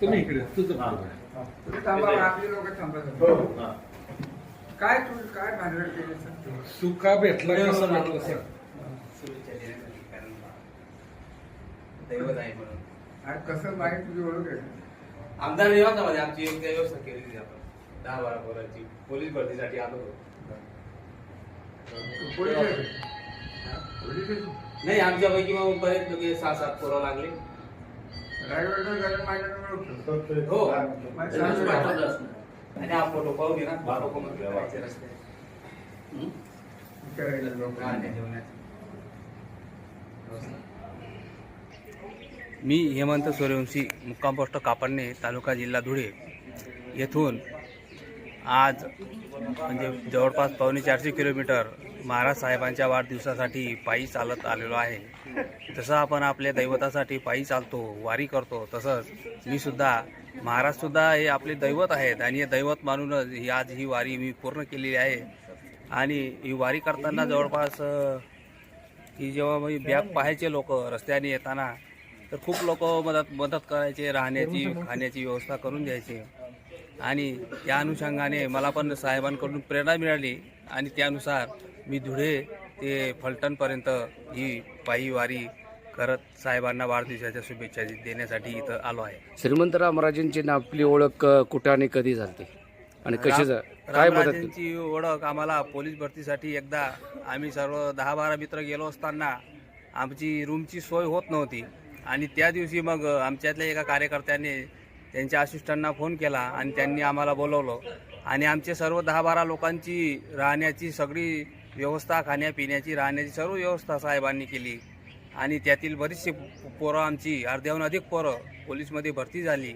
तुम्ही इकडे तुझं तुम्ही थांबा आपली लोक थांबा. काय तू काय भानगड केली सर? तू का भेटला कसं सर? दैवत आहे म्हणून. आज कसं माहिती तुझी ओळख आहे आमदार निवासामध्ये आमची योग्य व्यवस्था केली होती आपण. दहा बारा पोरांची पोलीस भरतीसाठी आलो होतो? नाही आमच्यापैकी मग बरेच लोक सहा सात पोरं लागले. हो. आणि हा फोटो पाहू घे ना बारा रस्ते लोक. मी हेमंत सूर्यवंशी मुक्काम पोस्ट कापडणे तालुका जिल्हा धुळे येथून आज म्हणजे जवळपास पावणे चारशे किलोमीटर महाराज साहेबांच्या वाढदिवसासाठी पायी चालत आलेलो आहे. जसं आपण आपल्या दैवतासाठी पायी चालतो वारी करतो तसंच मी सुद्धा हे आपले दैवत आहेत आणि हे दैवत मानूनच ही आज ही वारी मी पूर्ण केलेली आहे. आणि ही वारी करताना जवळपास की जेव्हा मी बॅग पाहायचे लोक रस्त्याने येताना तर खूप लोक मदत मदत करायचे राहण्याची खाण्याची व्यवस्था करून द्यायचे आणि त्या अनुषंगाने मला पण साहेबांकडून प्रेरणा मिळाली आणि त्यानुसार मी धुळे ते फलटणपर्यंत ही पायी वारी करत साहेबांना वाढदिवसाच्या शुभेच्छा देण्यासाठी इथं आलो आहे. श्रीमंत रामराजेंची ना आपली ओळख कुठे आणि कधी झाली आणि कशी काय? रामराजेंची ओळख आम्हाला पोलीस भरतीसाठी एकदा आम्ही सर्व दहा बारा मित्र गेलो असताना आमची रूमची सोय होत नव्हती. आणि त्या दिवशी मग आमच्यातल्या एका कार्यकर्त्याने त्यांच्या असिस्टंटना फोन केला आणि त्यांनी आम्हाला बोलवलं. आणि आमचे सर्व दहा बारा लोकांची राहण्याची सगळी व्यवस्था खाण्यापिण्याची राहण्याची सर्व व्यवस्था साहेबांनी केली. आणि त्यातील बरीचशी पोरं आमची अर्ध्याहून अधिक पोरं पोलीसमध्ये भरती झाली.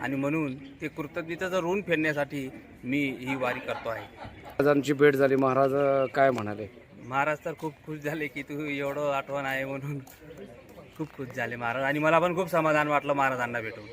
आणि म्हणून ते कृतज्ञतेचं ऋण फेडण्यासाठी मी ही वारी करतो आहे. महाराजांची भेट झाली. महाराज काय म्हणाले? महाराज तर खूप खुश झाले की तू एवढं आठवण आहे म्हणून खूप खुश झाले महाराज. आणि मला पण खूप समाधान वाटलं महाराजांना भेटून.